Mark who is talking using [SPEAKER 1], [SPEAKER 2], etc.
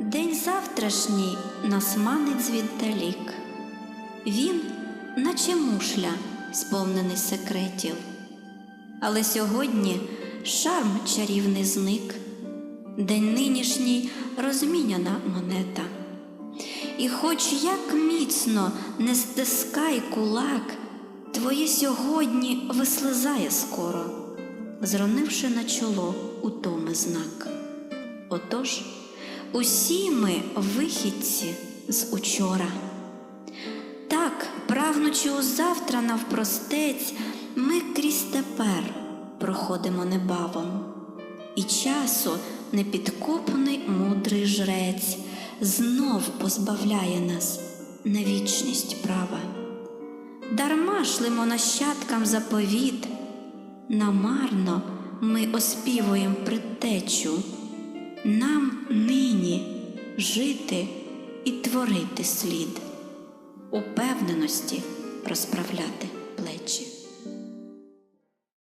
[SPEAKER 1] День завтрашній нас манить звіддалік. Він, наче мушля, сповнений секретів. Але сьогодні шарм чарівний зник, день нинішній розміняна монета. І хоч як міцно не стискай кулак, твоє сьогодні вислизає скоро, зронивши на чоло утоми знак. Отож, усі ми вихідці з учора. Так, прагнучи у завтра навпростець, ми крізь тепер проходимо небавом. І часу непідкопаний мудрий жрець знов позбавляє нас на вічність права. Дарма шлимо нащадкам заповіт, намарно ми оспівуємо предтечу. Нам нині жити і творити слід, упевненості розправляти.